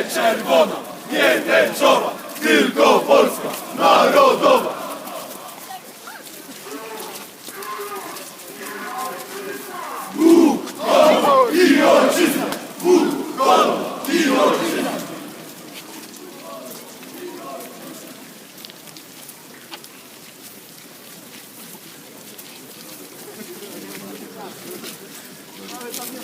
nie czerwona, nie tęczowa, tylko Polska narodowa. Bóg, i ojczyzna! Bóg, i ojczyzna! Ale tam nie